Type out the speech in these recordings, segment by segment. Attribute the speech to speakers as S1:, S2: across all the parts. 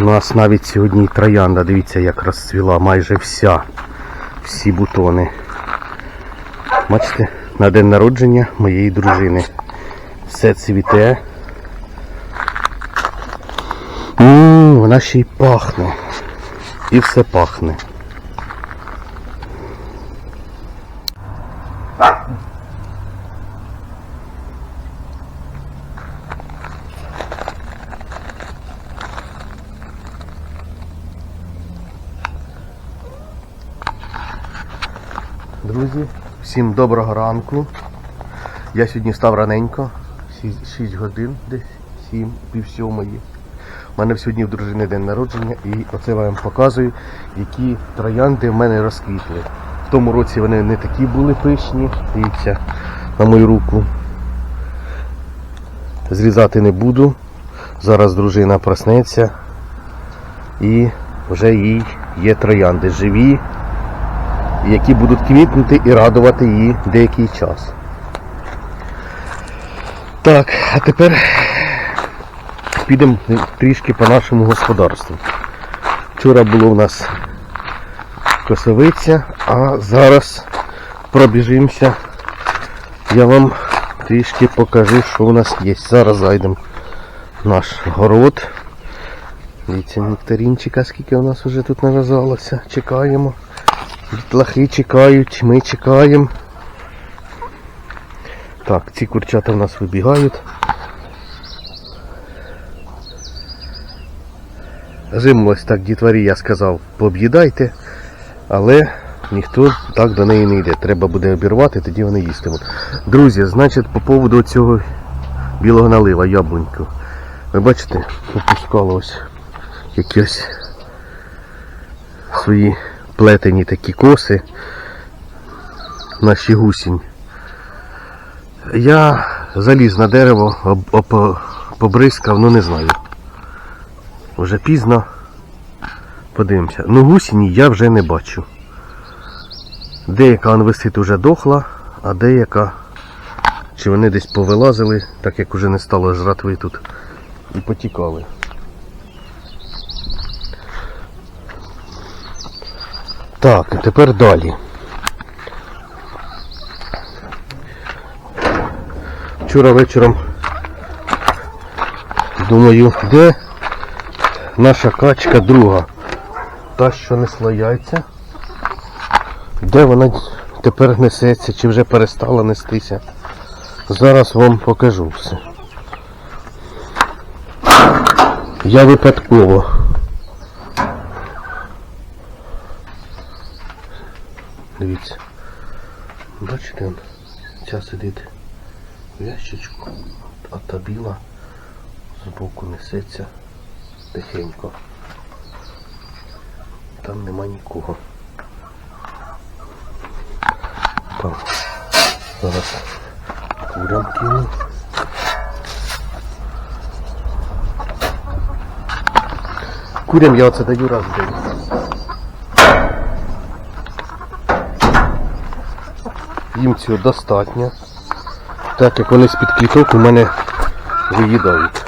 S1: У нас навіть сьогодні троянда, дивіться, як розцвіла, майже вся. Всі бутони. Бачите, на день народження моєї дружини. Все цвіте. М, вона ще й пахне. І все пахне. Друзі, всім доброго ранку. Я сьогодні став раненько, 6 годин, десь 7, пів сьомої. У мене сьогодні в дружини день народження і оце вам показую, які троянди в мене розквітли. В тому році вони не такі були пишні, дивіться, на мою руку. Зрізати не буду. Зараз дружина проснеться і вже їй є троянди живі, які будуть квітнути і радувати її деякий час. Так, а тепер підемо трішки по нашому господарству. Вчора було у нас косовиця, а зараз пробіжимося. Я вам трішки покажу, що у нас є. Зараз зайдемо в наш город. Дивіться, нектарінчика, скільки у нас вже тут нав'язалося. Чекаємо. Дітлахи чекають, ми чекаємо. Так, ці курчата в нас вибігають. Зимулось так дітварі, я сказав, пооб'їдайте, але ніхто так до неї не йде. Треба буде обірвати, тоді вони їстимуть. Друзі, значить, по поводу цього білого налива, яблуньку. Ви бачите, попускало ось якісь свої плетені такі коси наші гусінь. Я заліз на дерево, об, об, побризкав, ну не знаю. Вже пізно. Подивимося. Ну гусіні я вже не бачу. Деяка он висить уже дохла, а деяка чи вони десь повилазили, так як уже не стало жратви тут, і потікали. Так, і тепер далі. Вчора вечором думаю, де наша качка друга? Та, що несла яйця. Де вона тепер несеться, чи вже перестала нестися? Зараз вам покажу все. Я випадково. Дивіться. Бачите, он, ця сидить в ящичку, а та біла збоку несеться тихенько. Там нема нікого. Так. Зараз курям кину. Курям я оце даю раз в день. Їм цього достатньо. Так як вони з-під кліток у мене виїдають.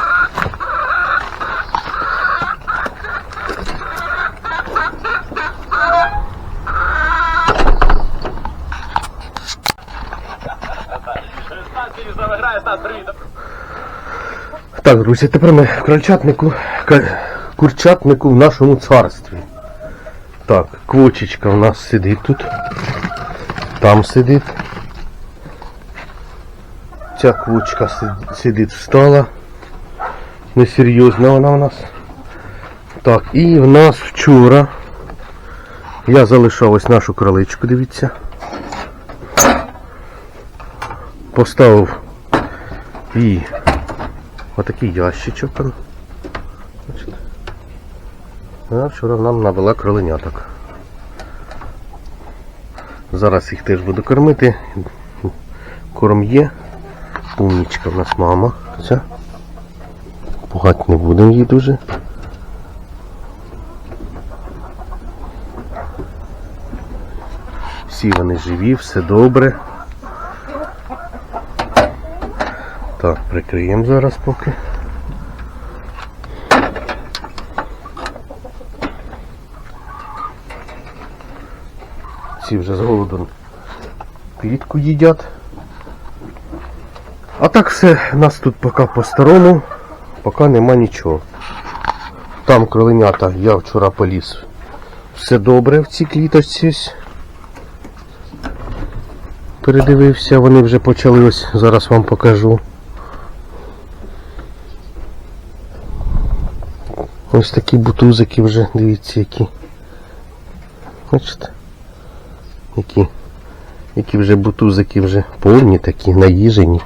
S1: Так, друзі, тепер ми в крольчатнику, курчатнику в нашому царстві. Так, квочечка у нас сидить тут. Там сидить. Ця квочка сидить встала. Несерйозна вона у нас. Так, і в нас вчора я залишав ось нашу кроличку, дивіться. Поставив їй отакий ящичок. Вона вчора нам навела кроленяток. Зараз їх теж буду кормити. Корм є. Умнічка в нас мама. Хоча пугати не будемо її дуже. Всі вони живі, все добре. Так, прикриємо зараз поки. Всі вже з голоду плітку їдять. А так все, нас тут поки по-старому, поки нема нічого. Там кроленята, я вчора поліз. Все добре в цій кліточці. Передивився, вони вже почали ось, зараз вам покажу. Ось такі бутузики вже, дивіться які. Бачите? Які, які вже бутузики вже повні такі, наїжені.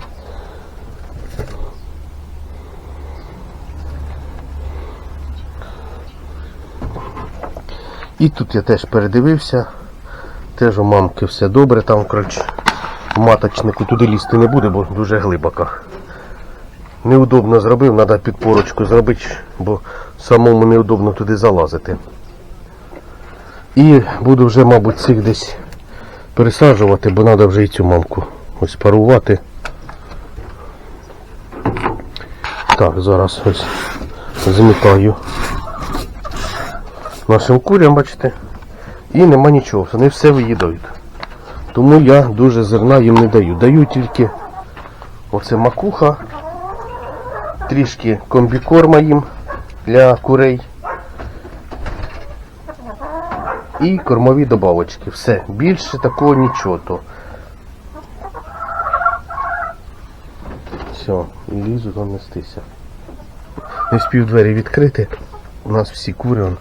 S1: І тут я теж передивився. Теж у мамки все добре, там коротше, маточнику туди лізти не буде, бо дуже глибоко. Неудобно зробив, треба підпорочку зробити, бо самому неудобно туди залазити. І буду вже, мабуть, цих десь пересаджувати, бо треба вже і цю мамку ось парувати. Так, зараз ось замітаю нашим курям, бачите. І нема нічого, вони все виїдають. Тому я дуже зерна їм не даю. Даю тільки оце макуха, трішки комбікорма їм для курей. І кормові добавочки. Все. Більше такого нічого. То. Все, і лізу там. Не спів двері відкрити. У нас всі кури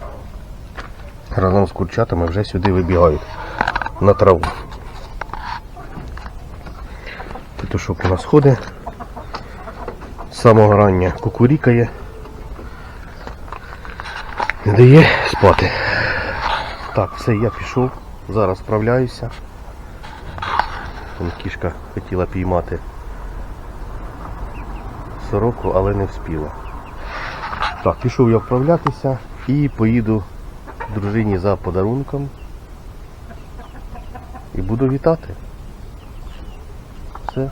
S1: разом з курчатами вже сюди вибігають на траву. Петушок у нас ходить. З самого рання кукурікає. Не дає спати. Так, все, я пішов. Зараз справляюся. Там кішка хотіла піймати сороку, але не вспіла. Так, пішов я вправлятися і поїду дружині за подарунком. І буду вітати. Все.